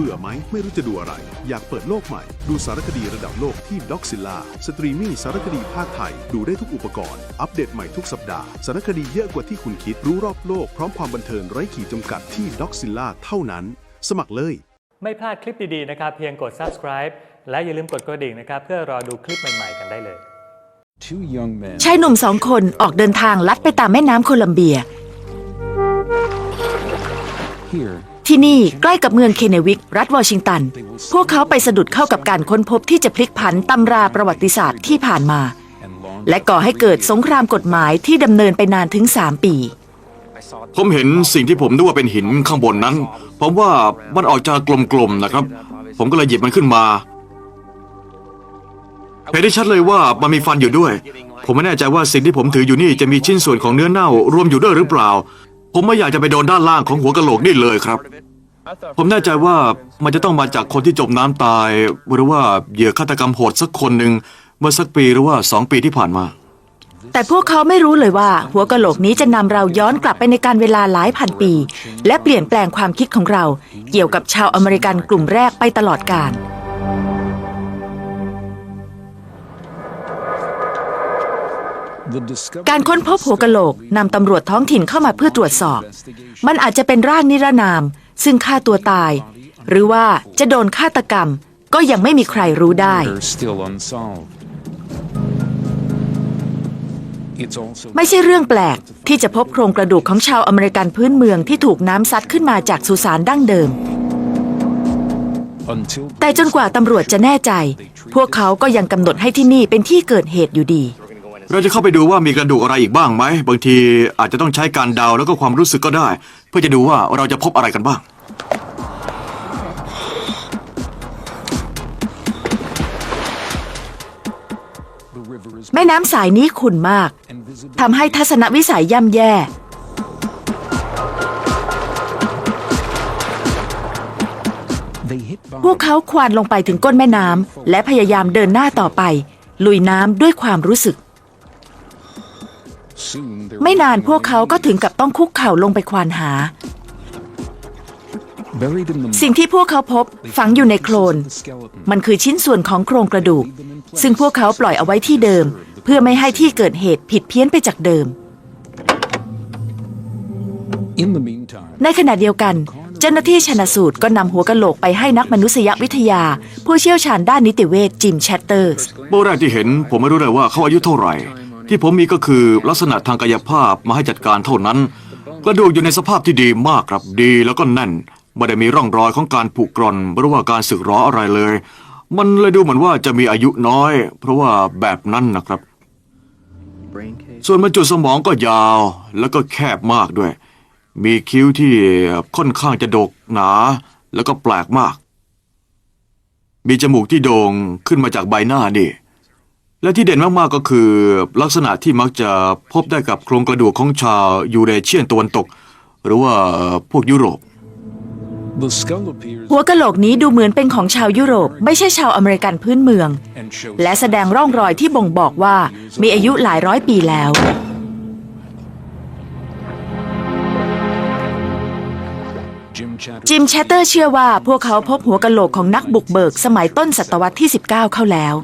เบื่อไหม ไม่รู้จะดูอะไร อยากเปิดโลกใหม่ ดูสารคดีระดับโลกที่ด็อกซิล่าสตรีมมิ่งสารคดีภาคไทย ดูได้ทุกอุปกรณ์ อัปเดตใหม่ทุกสัปดาห์ สารคดีเยอะกว่าที่คุณคิด รู้รอบโลก พร้อมความบันเทิงไร้ขีดจำกัดที่ด็อกซิล่าเท่านั้น สมัครเลย ไม่พลาดคลิปดีๆนะครับ เพียงกด subscribe และอย่าลืมกดกระดิ่งนะครับ เพื่อรอดูคลิปใหม่ๆ กันได้เลย Two young men ชายหนุ่มสองคนออกเดินทางลัดไปตามแม่น้ำโคลัมเบีย here ที่นี่ใกล้กับเมืองเคเนวิก รัฐวอชิงตัน พวกเขาไปสะดุดเข้ากับการค้นพบที่จะพลิกผันตำราประวัติศาสตร์ที่ผ่านมา และก่อให้เกิดสงครามกฎหมายที่ดำเนินไปนานถึง 3 ปี ผมเห็นสิ่งที่ผมนึกว่าเป็นหินข้างบนนั้น ผมว่ามันออกจะกลมๆนะครับ ผมก็เลยหยิบมันขึ้นมาเห็นได้ชัดเลยว่ามันมีฟันอยู่ด้วย ผมไม่แน่ใจว่าสิ่งที่ผมถืออยู่นี่จะมีชิ้นส่วนของเนื้อเน่ารวมอยู่ด้วยหรือเปล่า ผมไม่อยากจะไปโดนด้านล่างของหัวกะโหลกนี่เลยครับ ผมแน่ใจว่ามันจะต้องมาจากคนที่จมน้ำตาย หรือว่าเหยื่อฆาตกรรมโหดสักคนหนึ่งเมื่อสักปีหรือว่าสองปีที่ผ่านมา แต่พวกเขาไม่รู้เลยว่า หัวกะโหลกนี้จะนำเราย้อนกลับไปในการเวลาหลายพันปี และเปลี่ยนแปลงความคิดของเรา เกี่ยวกับชาวอเมริกันกลุ่มแรกไปตลอดกาล การค้นพบหัวกะโหลกนำตำรวจท้องถิ่นเข้ามาเพื่อตรวจสอบ มันอาจจะเป็นร่างนิรนาม ซึ่งฆ่าตัวตาย หรือว่าจะโดนฆาตกรรม ก็ยังไม่มีใครรู้ได้ are still unsolved. It's also ไม่ใช่เรื่องแปลกที่จะพบโครงกระดูกของชาวอเมริกันพื้นเมืองที่ถูกน้ำซัดขึ้นมาจากสุสานดั้งเดิม until แต่จนกว่าตำรวจจะแน่ใจ พวกเขาก็ยังกำหนดให้ที่นี่เป็นที่เกิดเหตุอยู่ดี เราจะเข้าไปดูว่ามีกระดูกอะไรอีกบ้างไหม บางทีอาจจะต้องใช้การเดาแล้วก็ความรู้สึกก็ได้ เพื่อจะดูว่าเราจะพบอะไรกันบ้าง แม่น้ำสายนี้ขุ่นมากทำให้ทัศนวิสัยย่ำแย่ พวกเขาควานลงไปถึงก้นแม่น้ำและพยายามเดินหน้าต่อไป ลุยน้ำด้วยความรู้สึก ไม่นานพวกเขาก็ถึงกับต้องคุกเข่าลงไปควานหา สิ่งที่พวกเขาพบฝังอยู่ในโคลน มันคือชิ้นส่วนของโครงกระดูก ซึ่งพวกเขาปล่อยเอาไว้ที่เดิม เพื่อไม่ให้ที่เกิดเหตุผิดเพี้ยนไปจากเดิม ในขณะเดียวกัน เจ้าหน้าที่ชนสูตรก็นำหัวกะโหลกไปให้นักมนุษยวิทยา ผู้เชี่ยวชาญด้านนิติเวชจิมแชตเตอร์ส เมื่อแรกที่เห็นผมไม่รู้เลยว่าเขาอายุเท่าไหร่ ที่ผมมีก็คือลักษณะทางกายภาพมาให้จัดการเท่านั้น กระดูกอยู่ในสภาพที่ดีมากครับดีแล้วก็แน่นไม่ได้มีร่องรอยของการผุกร่อนหรือว่าการสึกหรออะไรเลย มันเลยดูเหมือนว่าจะมีอายุน้อย เพราะว่าแบบนั้นนะครับ ส่วนบรรจุสมองก็ยาวแล้วก็แคบมากด้วย มีคิ้วที่ค่อนข้างจะดกหนา แล้วก็แปลกมาก มีจมูกที่โด่งขึ้นมาจากใบหน้านี่ และที่เด่นมากๆก็คือ ลักษณะที่มักจะพบได้กับโครงกระดูกของชาวยูเรเชียนตะวันตก หรือว่าพวกยุโรป the skull appears หัวกะโหลกนี้ดูเหมือนเป็นของชาวยุโรป ไม่ใช่ชาวอเมริกันพื้นเมือง and shows และแสดงร่องรอยที่บ่งบอกว่ามีอายุหลายร้อยปีแล้ว Jim Chatter จิมแชตเตอร์เชื่อว่าพวกเขาพบหัวกะโหลกของนักบุกเบิกสมัยต้นศตวรรษที่ 19 เข้าแล้ว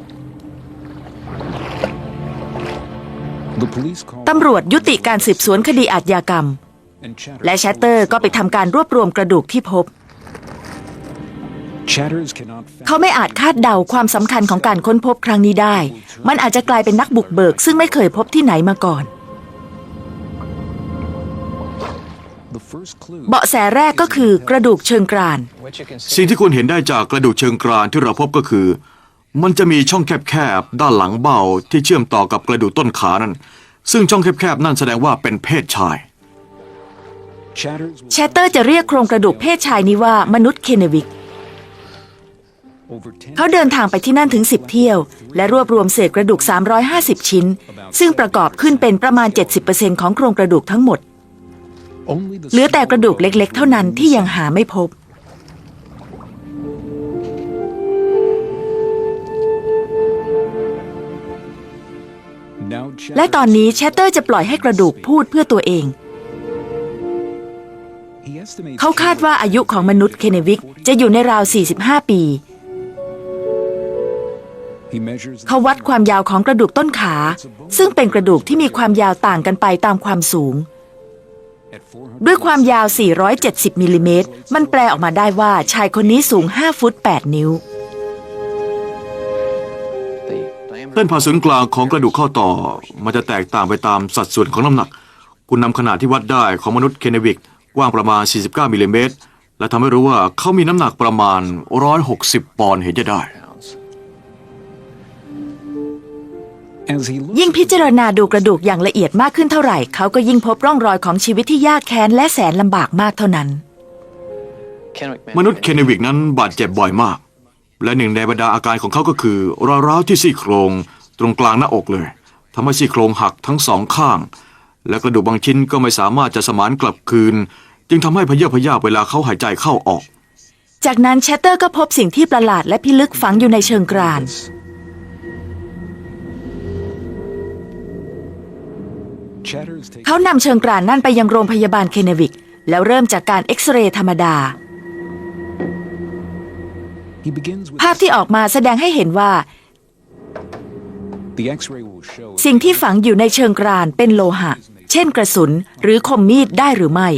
ตำรวจยุติการสืบสวนคดีอาชญากรรม and Chatter และแชตเตอร์ก็ไปทำการรวบรวมกระดูกที่พบ Chatters cannot fathom เขาไม่อาจคาดเดาความสำคัญของการค้นพบครั้งนี้ได้ มันอาจจะกลายเป็นนักบุกเบิก ซึ่งไม่เคยพบที่ไหนมาก่อน the first clue เบาะแสแรกก็คือกระดูกเชิงกราน สิ่งที่คุณเห็นได้จากกระดูกเชิงกรานที่เราพบก็คือ มันจะมีช่องแคบๆด้านหลังเบ้าที่เชื่อมต่อกับกระดูกต้นขานั่น ซึ่งช่องแคบๆนั่นแสดงว่าเป็นเพศชาย แชตเตอร์จะเรียกโครงกระดูกเพศชายนี้ว่ามนุษย์เคเนวิก เขาเดินทางไปที่นั่นถึง 10 เที่ยว และรวบรวมเศษกระดูก 350 ชิ้น ซึ่งประกอบขึ้นเป็นประมาณ 70%ของโครงกระดูกทั้งหมด เหลือแต่กระดูกเล็กๆ เท่านั้นที่ยังหาไม่พบ และตอนนี้แชตเตอร์จะปล่อยให้กระดูกพูดเพื่อตัวเอง เขาคาดว่าอายุของมนุษย์เคเนวิกจะอยู่ในราว 45 ปี เขาวัดความยาวของกระดูกต้นขา ซึ่งเป็นกระดูกที่มีความยาวต่างกันไปตามความสูง ด้วยความยาว 470 มิลลิเมตร มันแปลออกมาได้ว่าชายคนนี้สูง 5 ฟุต 8 นิ้ว เส้นผ่าศูนย์กลางของกระดูกข้อต่อ มันจะแตกต่างไปตามสัดส่วนของน้ำหนัก คุณนำขนาดที่วัดได้ของมนุษย์เคเนวิกกว้างประมาณ 49มิลลิเมตรและทำให้รู้ว่าเขามีน้ำหนักประมาณ 160 ปอนด์เห็นจะได้ as he looks ยิ่งพิจารณาดูกระดูกอย่างละเอียดมากขึ้นเท่าไหร่ เขาก็ยิ่งพบร่องรอยของชีวิตที่ยากแค้นและแสนลำบากมากเท่านั้น มนุษย์เคเนวิกนั้นบาดเจ็บบ่อยมาก และหนึ่งในบรรดาอาการของเขาก็คือรอยร้าวที่ซี่โครงตรงกลางหน้าอกเลยทำให้ซี่โครงหักทั้งสองข้าง และกระดูกบางชิ้นก็ไม่สามารถจะสมานกลับคืน จึงทำให้พเยาพยาเวลาเขาหายใจเข้าออก จากนั้นแชตเตอร์ก็พบสิ่งที่ประหลาดและพิลึกฝังอยู่ในเชิงกราน เขานำเชิงกรานนั่นไปยังโรงพยาบาลเคเนวิก แล้วเริ่มจากการเอ็กซเรย์ธรรมดา ภาพที่ออกมาแสดงให้เห็นว่า the x-ray will show สิ่งที่ฝังอยู่ในเชิงกรานเป็นโลหะ เช่นกระสุนหรือคมมีดได้หรือไม่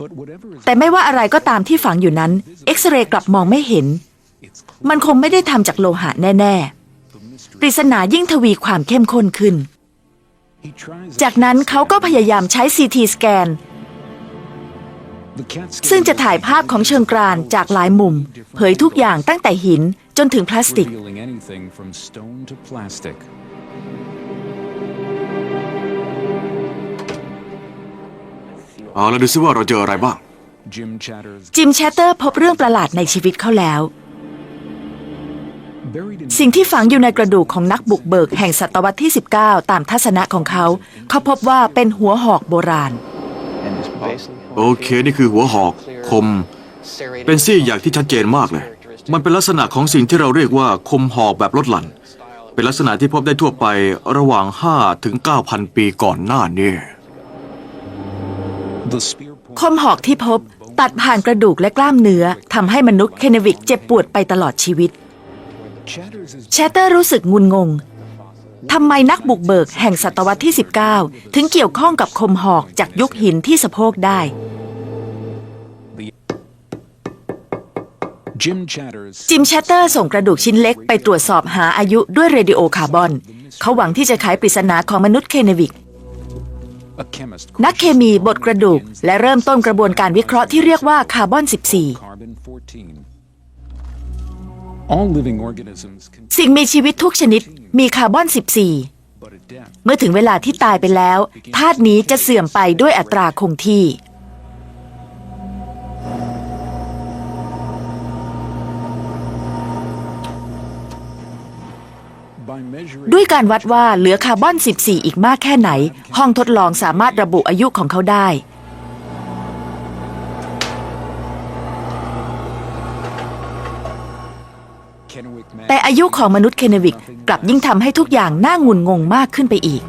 but whatever is แต่ไม่ว่าอะไรก็ตามที่ฝังอยู่นั้น เอ็กซเรย์กลับมองไม่เห็น it's มันคงไม่ได้ทำจากโลหะแน่ ๆ ปริศนายิ่งทวีความเข้มข้นขึ้น he tries จากนั้นเขาก็พยายามใช้ CT สแกน the cat ซึ่งจะถ่ายภาพของเชิงกรานจากหลายมุม เผยทุกอย่างตั้งแต่หินจนถึงพลาสติก revealing anything from stone to plastic เอาแล้วดูซิว่าเราเจออะไรบ้าง Jim Chatters จิมแชตเตอร์พบเรื่องประหลาดในชีวิตเขาแล้ว buried in สิ่งที่ฝังอยู่ในกระดูกของนักบุกเบิกแห่งศตวรรษที่ 19 ตามทัศนะของเขา เขาพบว่าเป็นหัวหอกโบราณ โอเคนี่คือหัวหอกคม เป็นซี่ใหญ่ที่ชัดเจนมากเลย มันเป็นลักษณะของสิ่งที่เราเรียกว่าคมหอกแบบลดหลั่น เป็นลักษณะที่พบได้ทั่วไประหว่าง 5 ถึง 9,000 ปีก่อนหน้านี้คมหอกที่พบตัดผ่านกระดูกและกล้ามเนื้อทำให้มนุษย์เคเนวิกเจ็บปวดไปตลอดชีวิต แชตเตอร์รู้สึกงุนงง ทำไมนักบุกเบิกแห่งศตวรรษที่ 19 ถึงเกี่ยวข้องกับคมหอกจากยุคหินที่สะโพกได้ Jim Chatters จิมแชตเตอร์ส่งกระดูกชิ้นเล็กไปตรวจสอบหาอายุด้วยเรดิโอคาร์บอน เขาหวังที่จะไขปริศนาของมนุษย์เคเนวิก a chemist นักเคมีบดกระดูกและเริ่มต้นกระบวนการวิเคราะห์ที่เรียกว่าคาร์บอน carbon 14 สิ่งมีชีวิตทุกชนิดมีคาร์บอน but at death 14 เมื่อถึงเวลาที่ตายไปแล้วธาตุนี้จะเสื่อมไปด้วยอัตราคงที่ by measuring ด้วยการวัดว่าเหลือคาร์บอน 14 อีกมากแค่ไหน ห้องทดลองสามารถระบุอายุของเขาได้ Kennewick Man แต่อายุของมนุษย์เคเนวิกกลับยิ่งทำให้ทุกอย่างน่างุนงงมากขึ้นไปอีก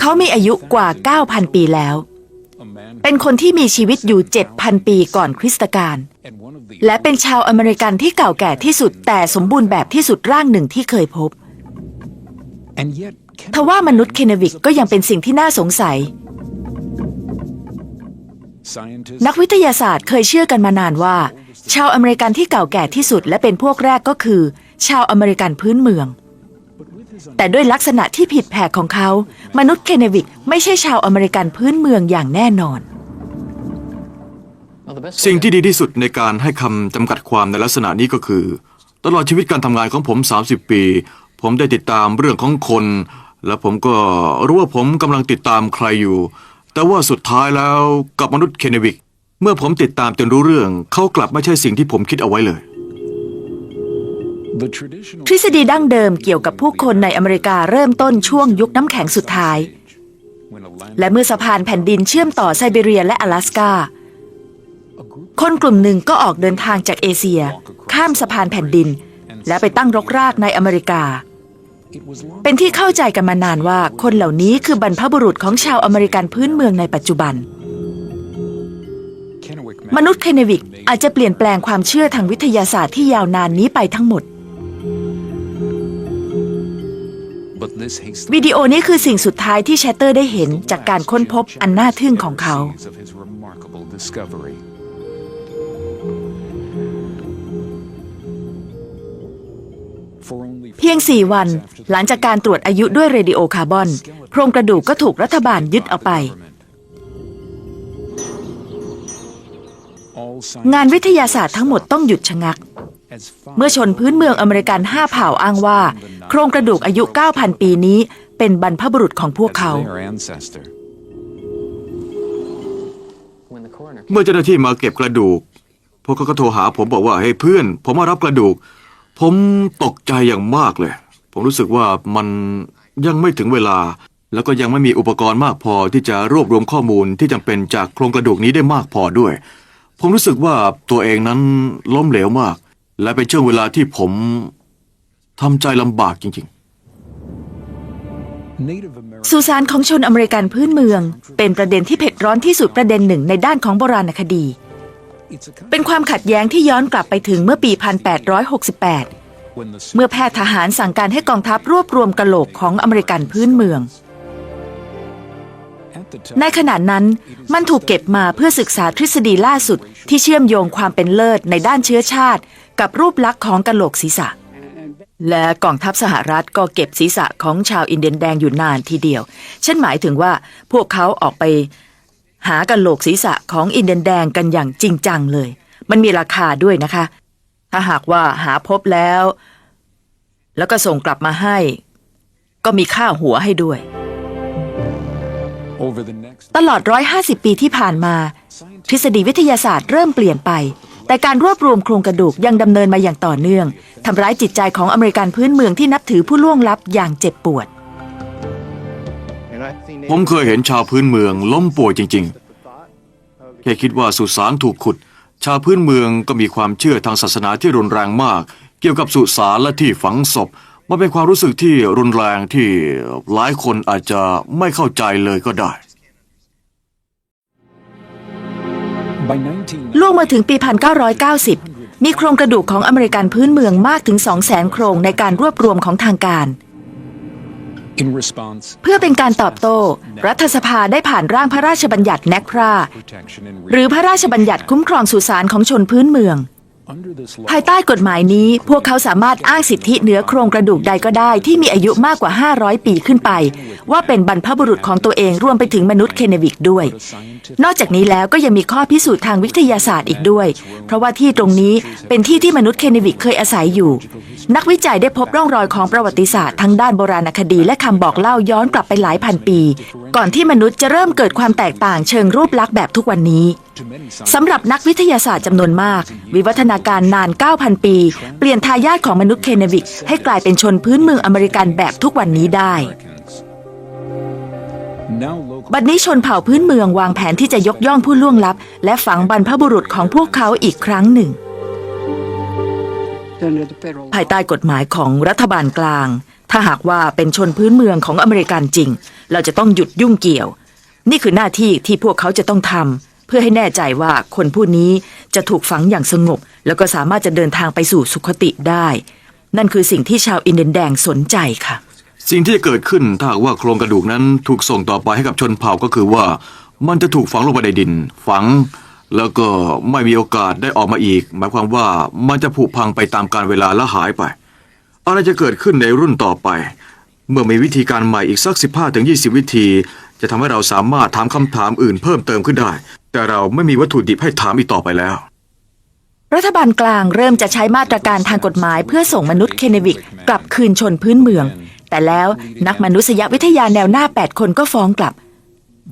เขามีอายุกว่า 9,000 ปีแล้ว เป็นคนที่มีชีวิตอยู่ 7,000 ปีก่อนคริสตกาลและเป็นชาวอเมริกันที่เก่าแก่ที่สุดแต่สมบูรณ์แบบที่สุดร่างหนึ่งที่เคยพบทว่ามนุษย์เคเนวิกก็ยังเป็นสิ่งที่น่าสงสัย นักวิทยาศาสตร์เคยเชื่อกันมานานว่า ชาวอเมริกันที่เก่าแก่ที่สุดและเป็นพวกแรกก็คือ ชาวอเมริกันพื้นเมือง แต่ด้วยลักษณะที่ผิดแผกของเขา มนุษย์เคเนวิกไม่ใช่ชาวอเมริกันพื้นเมืองอย่างแน่นอน สิ่งที่ดีที่สุดในการให้คำจำกัดความในลักษณะนี้ก็คือ ตลอดชีวิตการทำงานของผม 30 ปี ผมได้ติดตามเรื่องของคน และผมก็รู้ว่าผมกำลังติดตามใครอยู่ แต่ว่าสุดท้ายแล้วกับมนุษย์เคเนวิก เมื่อผมติดตามจนรู้เรื่อง เขากลับไม่ใช่สิ่งที่ผมคิดเอาไว้เลย the traditional ทฤษฎีดั้งเดิมเกี่ยวกับผู้คนในอเมริกาเริ่มต้นช่วงยุคน้ำแข็งสุดท้าย when a land และเมื่อสะพานแผ่นดินเชื่อมต่อไซบีเรียและ阿拉สกาคนกลุ่มหนึ่งก็ออกเดินทางจากเอเชีย ข้ามสะพานแผ่นดิน และไปตั้งรกรากในอเมริกา It was long เป็นที่เข้าใจกันมานานว่าคนเหล่านี้คือบรรพบุรุษของชาวอเมริกันพื้นเมืองในปัจจุบัน Kennewick มนุษย์เคเนวิกอาจจะเปลี่ยนแปลงความเชื่อทางวิทยาศาสตร์ที่ยาวนานนี้ไปทั้งหมด but this hasty วิดีโอนี้คือสิ่งสุดท้ายที่แชตเตอร์ได้เห็นจากการค้นพบอันน่าทึ่งของเขา of his remarkable discovery. For only เพียง 4 วัน หลังจากการตรวจอายุด้วยเรดิโอคาร์บอน โครงกระดูกก็ถูกรัฐบาลยึดเอาไป งานวิทยาศาสตร์ทั้งหมดต้องหยุดชะงัก เมื่อชนพื้นเมืองอเมริกัน5เผ่าอ้างว่า โครงกระดูกอายุ 9,000 ปีนี้เป็นบรรพบุรุษของพวกเขา เมื่อเจ้าหน้าที่มาเก็บกระดูก พวกเขาก็โทรหาผมบอกว่าเฮ้ยเพื่อน ผมมารับกระดูก ผมตกใจอย่างมากเลย ผมรู้สึกว่ามันยังไม่ถึงเวลา แล้วก็ยังไม่มีอุปกรณ์มากพอที่จะรวบรวมข้อมูลที่จำเป็นจากโครงกระดูกนี้ได้มากพอด้วย ผมรู้สึกว่าตัวเองนั้นล้มเหลวมาก และเป็นช่วงเวลาที่ผมทำใจลำบากจริงๆ สุสานของชนอเมริกันพื้นเมือง เป็นประเด็นที่เผ็ดร้อนที่สุดประเด็นหนึ่งในด้านของโบราณคดี เป็นความขัดแย้งที่ย้อนกลับไปถึงเมื่อปี 1868 เมื่อแพทย์ทหารสั่งการให้กองทัพรวบรวมกะโหลกของอเมริกันพื้นเมือง ในขณะนั้นมันถูกเก็บมาเพื่อศึกษาทฤษฎีล่าสุดที่เชื่อมโยงความเป็นเลิศในด้านเชื้อชาติ กับรูปลักษณ์ของกะโหลกศีรษะ และกองทัพสหรัฐก็เก็บศีรษะของชาวอินเดียนแดงอยู่นานทีเดียว ฉันหมายถึงว่าพวกเขาออกไป หากะโหลกศีรษะของอินเดียนแดงกันอย่างจริงจังเลย มันมีราคาด้วยนะคะ ถ้าหากว่าหาพบแล้ว แล้วก็ส่งกลับมาให้ ก็มีค่าหัวให้ด้วย ตลอด 150 ปีที่ผ่านมา ทฤษฎีวิทยาศาสตร์เริ่มเปลี่ยนไป แต่การรวบรวมโครงกระดูกยังดำเนินมาอย่างต่อเนื่องทำร้ายจิตใจของอเมริกันพื้นเมืองที่นับถือผู้ล่วงลับอย่างเจ็บปวด ผมเคยเห็นชาวพื้นเมืองล้มป่วยจริงๆ แค่คิดว่าสุสานถูกขุด ชาวพื้นเมืองก็มีความเชื่อทางศาสนาที่รุนแรงมาก เกี่ยวกับสุสานและที่ฝังศพ มันเป็นความรู้สึกที่รุนแรงที่หลายคนอาจจะไม่เข้าใจเลยก็ได้ by 19ล่วงมาถึงปี 1990 มีโครงกระดูกของอเมริกันพื้นเมืองมากถึง 200,000 โครงในการรวบรวมของทางการ in response เพื่อเป็นการตอบโต้ รัฐสภาได้ผ่านร่างพระราชบัญญัติแนกพรา protection and หรือพระราชบัญญัติคุ้มครองสุสานของชนพื้นเมือง under this law ภายใต้กฎหมายนี้ พวกเขาสามารถอ้างสิทธิเหนือโครงกระดูกใดก็ได้ ที่มีอายุมากกว่า 500 ปีขึ้นไป ว่าเป็นบรรพบุรุษของตัวเองรวมไปถึงมนุษย์เคเนวิกด้วย นอกจากนี้แล้วก็ยังมีข้อพิสูจน์ทางวิทยาศาสตร์อีกด้วย เพราะว่าที่ตรงนี้เป็นที่ที่มนุษย์เคเนวิกเคยอาศัยอยู่ นักวิจัยได้พบร่องรอยของประวัติศาสตร์ทั้งด้านโบราณคดี และคำบอกเล่าย้อนกลับไปหลายพันปี ก่อนที่มนุษย์จะเริ่มเกิดความแตกต่างเชิงรูปลักษณ์แบบทุกวันนี้ สำหรับนักวิทยาศาสตร์จำนวนมาก วิวัฒนาการนาน 9,000 ปี เปลี่ยนทายาทของมนุษย์เคเนวิก ให้กลายเป็นชนพื้นเมืองอเมริกันแบบทุกวันนี้ได้ Americans now local บัดนี้ชนเผ่าพื้นเมืองวางแผนที่จะยกย่องผู้ล่วงลับ และฝังบรรพบุรุษของพวกเขาอีกครั้งหนึ่ง ภายใต้กฎหมายของรัฐบาลกลาง ถ้าหากว่าเป็นชนพื้นเมืองของอเมริกันจริง เราจะต้องหยุดยุ่งเกี่ยว นี่คือหน้าที่ที่พวกเขาจะต้องทำเพื่อให้แน่ใจว่าคนผู้นี้จะถูกฝังอย่างสงบ แล้วก็สามารถจะเดินทางไปสู่สุคติได้ นั่นคือสิ่งที่ชาวอินเดียนแดงสนใจค่ะ สิ่งที่จะเกิดขึ้นถ้าว่าโครงกระดูกนั้นถูกส่งต่อไปให้กับชนเผ่าก็คือว่า มันจะถูกฝังลงไปในดิน ฝัง แล้วก็ไม่มีโอกาสได้ออกมาอีก หมายความว่ามันจะผุพังไปตามกาลเวลาและหายไปอะไรจะเกิดขึ้นในรุ่นต่อไป เมื่อมีวิธีการใหม่อีกสัก 15ถึง20 วิธี จะทำให้เราสามารถถามคำถามอื่นเพิ่มเติมขึ้นได้ แต่เราไม่มีวัตถุดิบให้ถามอีกต่อไปแล้ว รัฐบาลกลางเริ่มจะใช้มาตรการทางกฎหมายเพื่อส่งมนุษย์เคเนวิกกลับคืนชนพื้นเมือง แต่แล้วนักมนุษยวิทยาแนวหน้า 8 คนก็ฟ้องกลับ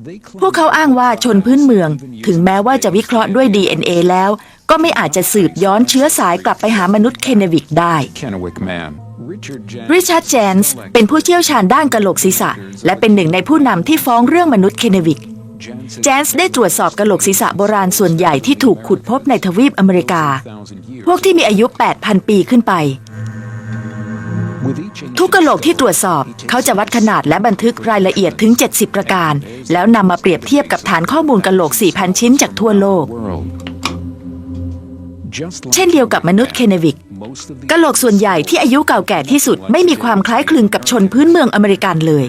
they claim พวกเขาอ้างว่าชนพื้นเมือง ถึงแม้ว่าจะวิเคราะห์ด้วย DNA แล้ว ก็ไม่อาจจะสืบย้อนเชื้อสายกลับไปหามนุษย์เคเนวิกได้ Kennewick man Richard Jan ริชาร์ดแจนส์เป็นผู้เชี่ยวชาญด้านกะโหลกศีรษะ และเป็นหนึ่งในผู้นำที่ฟ้องเรื่องมนุษย์เคเนวิก Jansen แจนส์ได้ตรวจสอบกะโหลกศีรษะโบราณส่วนใหญ่ที่ถูกขุดพบในทวีปอเมริกา thousand years พวกที่มีอายุ 8,000 ปีขึ้นไป With each ทุกกะโหลกที่ตรวจสอบ เขาจะวัดขนาดและบันทึกรายละเอียดถึง 70 ประการ แล้วนำมาเปรียบเทียบกับฐานข้อมูลกะโหลก 4,000 ชิ้นจากทั่วโลก world. Just like เช่นเดียวกับมนุษย์เคเนวิก most of the กะโหลกส่วนใหญ่ที่อายุเก่าแก่ที่สุดไม่มีความคล้ายคลึงกับชนพื้นเมืองอเมริกันเลย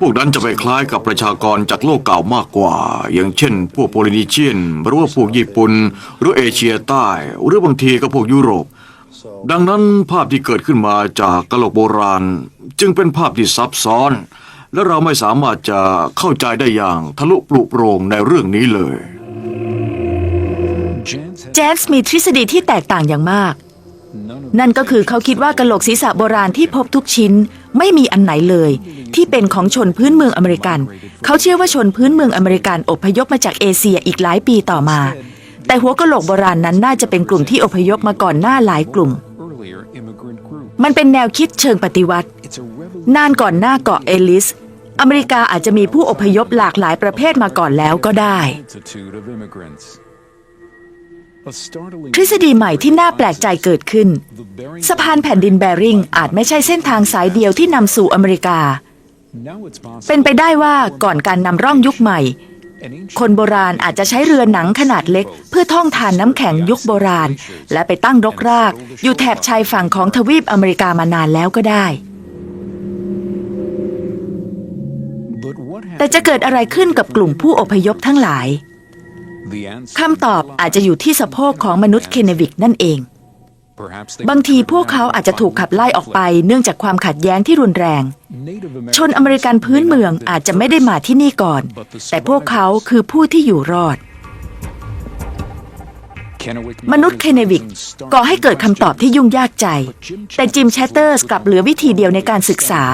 พวกนั้นจะไปคล้ายกับประชากรจากโลกเก่ามากกว่า อย่างเช่น พวกโพลินีเชียนหรือว่าพวกญี่ปุ่นหรือเอเชียใต้ หรือบางทีก็พวกยุโรป ดังนั้นภาพที่เกิดขึ้นมาจากกะโหลกโบราณ จึงเป็นภาพที่ซับซ้อน และเราไม่สามารถจะเข้าใจได้อย่างทะลุปลุโปร่งในเรื่องนี้เลย Jans had เจมส์มีทฤษฎีที่แตกต่างอย่างมาก none of นั่นก็คือเขาคิดว่ากะโหลกศีรษะโบราณที่พบทุกชิ้นไม่มีอันไหนเลย ที่เป็นของชนพื้นเมืองอเมริกัน เขาเชื่อว่าชนพื้นเมืองอเมริกันอพยพมาจากเอเชียอีกหลายปีต่อมา แต่หัวกะโหลกโบราณนั้นน่าจะเป็นกลุ่มที่อพยพมาก่อนหน้าหลายกลุ่ม มันเป็นแนวคิดเชิงปฏิวัติ นานก่อนหน้าเกาะเอลิส อเมริกาอาจจะมีผู้อพยพหลากหลายประเภทมาก่อนแล้วก็ได้ ทฤษฎีใหม่ที่น่าแปลกใจเกิดขึ้น the Bering สะพานแผ่นดินแบริงอาจไม่ใช่เส้นทางสายเดียวที่นำสู่อเมริกา now it's possible เป็นไปได้ว่าก่อนการนำร่องยุคใหม่ an ancient คนโบราณอาจจะใช้เรือหนังขนาดเล็ก เพื่อท่องทานน้ำแข็งยุคโบราณ และไปตั้งรกราก อยู่แถบชายฝั่งของทวีปอเมริกามานานแล้วก็ได้ but what แต่ happened จะเกิดอะไรขึ้นกับกลุ่มผู้อพยพทั้งหลาย the answer คำตอบอาจจะอยู่ที่สะโพกของมนุษย์เคเนวิกนั่นเอง perhaps they บางทีพวกเขาอาจจะถูกขับไล่ออกไปเนื่องจากความขัดแย้งที่รุนแรง Native ชนอเมริกันพื้นเมืองอาจจะไม่ได้มาที่นี่ก่อน แต่พวกเขาคือผู้ที่อยู่รอด Kennewick มนุษย์เคเนวิกก่อให้เกิดคำตอบที่ยุ่งยากใจ แต่จิมแชตเตอร์สกลับเหลือวิธีเดียวในการศึกษา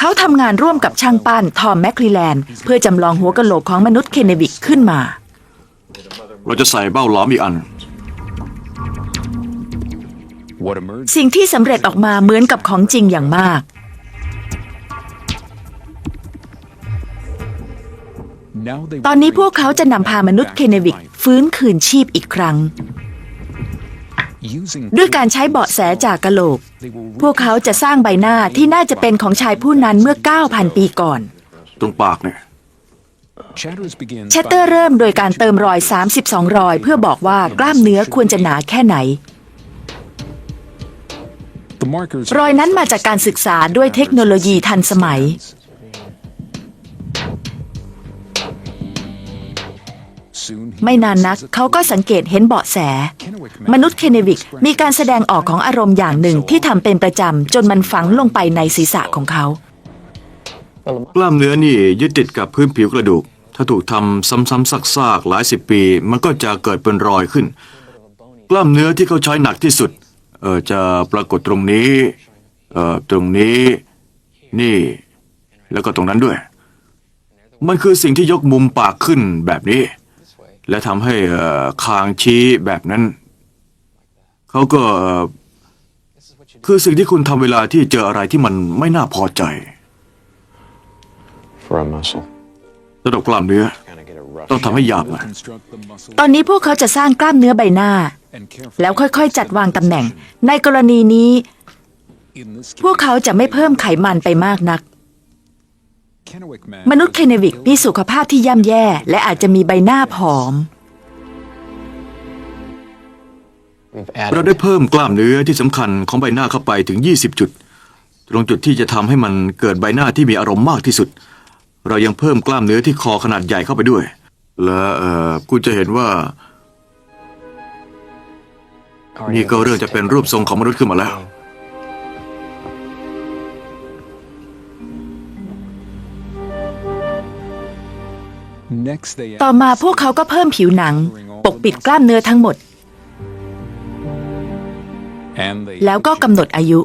เขาทำงานร่วมกับช่างปั้นทอมแมคคลีแลนด์เพื่อจำลองหัวกะโหลกของมนุษย์เคเนวิกขึ้นมา เราจะใส่เบ้าหลอมอีกอัน what emerged สิ่งที่สำเร็จออกมาเหมือนกับของจริงอย่างมาก now they ตอนนี้พวกเขาจะนำพามนุษย์เคเนวิกฟื้นคืนชีพอีกครั้ง using ด้วยการใช้เบาะแสจากกะโหลก they will พวกเขาจะสร้างใบหน้าที่น่าจะเป็นของชายผู้นั้นเมื่อ 9,000 ปีก่อน ตรงปากเนี่ย Chatters begins เชตเตอร์เริ่มโดยการเติมรอย 32 รอย เพื่อบอกว่ากล้ามเนื้อควรจะหนาแค่ไหน the markers รอยนั้นมาจากการศึกษาด้วยเทคโนโลยีทันสมัย ไม่นานนักเขาก็สังเกตเห็นเบาะแส มนุษย์เคเนวิกมีการแสดงออกของอารมณ์อย่างหนึ่งที่ทำเป็นประจำจนมันฝังลงไปในศีรษะของเขา กล้ามเนื้อนี่ยึดติดกับพื้นผิวกระดูก ถ้าถูกทำซ้ำๆซากๆหลายสิบปี มันก็จะเกิดเป็นรอยขึ้น กล้ามเนื้อที่เขาใช้หนักที่สุดเออจะปรากฏตรงนี้เออตรงนี้ นี่ แล้วก็ตรงนั้นด้วย มันคือสิ่งที่ยกมุมปากขึ้นแบบนี้ และทำให้เอ่อคางชี้แบบนั้น เขาก็เอ่อคือสิ่งที่คุณทำเวลาที่เจออะไรที่มันไม่น่าพอใจ for a muscle. ระดับกล้ามเนื้อ Kind of get it rough. ต้องทำให้หยาบหน่อย construct the muscle ตอนนี้พวกเขาจะสร้างกล้ามเนื้อใบหน้า and carefully แล้วค่อยๆ จัดวางตำแหน่ง ในกรณีนี้ in this พวกเขาจะไม่เพิ่มไขมันไปมากนัก Kennewick man มนุษย์เคเนวิกมีสุขภาพที่ย่ำแย่ และอาจจะมีใบหน้าผอม เราได้เพิ่มกล้ามเนื้อที่สำคัญของใบหน้าเข้าไปถึง 20 จุด ตรงจุดที่จะทำให้มันเกิดใบหน้าที่มีอารมณ์มากที่สุด เรายังเพิ่มกล้ามเนื้อที่คอขนาดใหญ่เข้าไปด้วย และเอ่อคุณจะเห็นว่า นี่ก็เริ่มจะเป็นรูปทรงของมนุษย์ขึ้นมาแล้ว ต่อมาพวกเขาก็เพิ่มผิวหนัง ปกปิดกล้ามเนื้อทั้งหมด and they แล้วก็กำหนดอายุ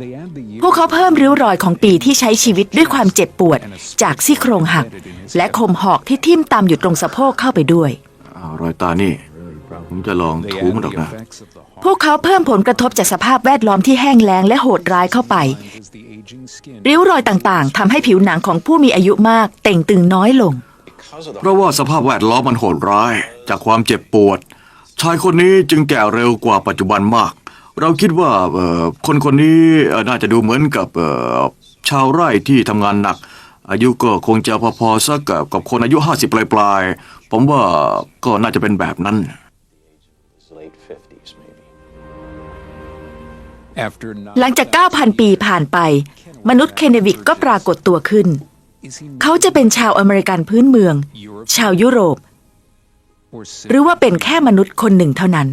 they add the year พวกเขาเพิ่มริ้วรอยของปีที่ใช้ชีวิตด้วยความเจ็บปวด จากซี่โครงหัก และคมหอกที่ทิ่มตามอยู่ตรงสะโพกเข้าไปด้วยอ้าวรอยตานี่ผมจะลอง they ถู add มันออก the นะ effects of the heart พวกเขาเพิ่มผลกระทบจากสภาพแวดล้อมที่แห้งแล้งและโหดร้ายเข้าไป as the aging skin ริ้วรอยต่างๆทำให้ผิวหนังของผู้มีอายุมากเต่งตึงน้อยลง because of the เพราะว่าสภาพแวดล้อมมันโหดร้าย จากความเจ็บปวดชชายคนนี้จึงแก่เร็วกว่าปัจจุบันมาก เราคิดว่าเอ่อคนคนนี้เอ่อน่าจะดูเหมือนกับเอ่อชาวไร่ที่ทำงานหนัก อายุก็คงจะพอๆสักกับกับคนอายุ 50 ปลายๆ ผมว่าก็น่าจะเป็นแบบนั้น His late 50s, maybe. After หลังจาก 9,000 ปีผ่านไป มนุษย์เคนเนวิกก็ปรากฏตัวขึ้น is he เขาจะเป็นชาวอเมริกันพื้นเมือง ชาวยุโรป or หรือว่าเป็นแค่มนุษย์คนหนึ่งเท่านั้น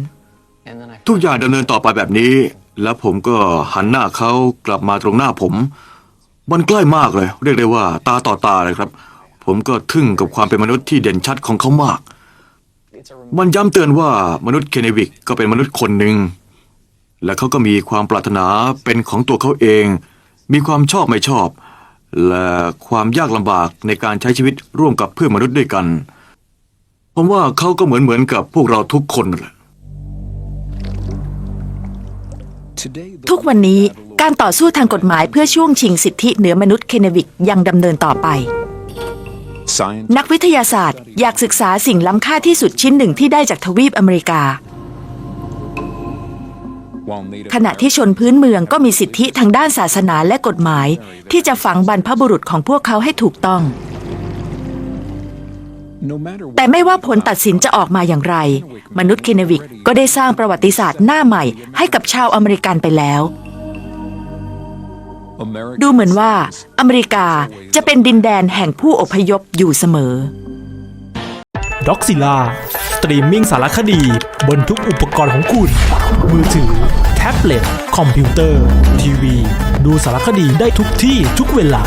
And then I ทุกอย่างดำเนินต่อไปแบบนี้ แล้วผมก็หันหน้าเขากลับมาตรงหน้าผม มันใกล้มากเลย เรียกได้ว่า ตาต่อตาเลยครับ ผมก็ทึ่งกับความเป็นมนุษย์ที่เด่นชัดของเขามาก it's a มันย้ำเตือนว่ามนุษย์เคเนวิกก็เป็นมนุษย์คนหนึ่งและเขาก็มีความปรารถนาเป็นของตัวเขาเอง มีความชอบไม่ชอบ และความยากลำบากในการใช้ชีวิตร่วมกับเพื่อนมนุษย์ด้วยกัน ผมว่าเขาก็เหมือนเหมือนกับพวกเราทุกคนนั่นแหละ today the ทุกวันนี้การต่อสู้ทางกฎหมายเพื่อช่วงชิงสิทธิเหนือมนุษย์เคนเนวิกยังดำเนินต่อไป science นักวิทยาศาสตร์อยากศึกษาสิ่งล้ำค่าที่สุดชิ้นหนึ่งที่ได้จากทวีปอเมริกา while native ขณะที่ชนพื้นเมืองก็มีสิทธิทางด้านศาสนาและกฎหมาย ที่จะฝังบรรพบุรุษของพวกเขาให้ถูกต้อง แต่ไม่ว่าผลตัดสินจะออกมาอย่างไร มนุษย์เคนเนวิกก็ได้สร้างประวัติศาสตร์หน้าใหม่ให้กับชาวอเมริกันไปแล้วดูเหมือนว่า อเมริกาจะเป็นดินแดนแห่งผู้อพยพอยู่เสมอ ด็อกซิล่าสตรีมมิ่งสารคดี บนทุกอุปกรณ์ของคุณ มือถือ แท็บเล็ต คอมพิวเตอร์ ทีวี ดูสารคดีได้ทุกที่ทุกเวลา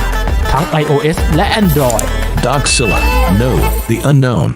ทั้ง iOS และ Android Doxilla. Know the unknown.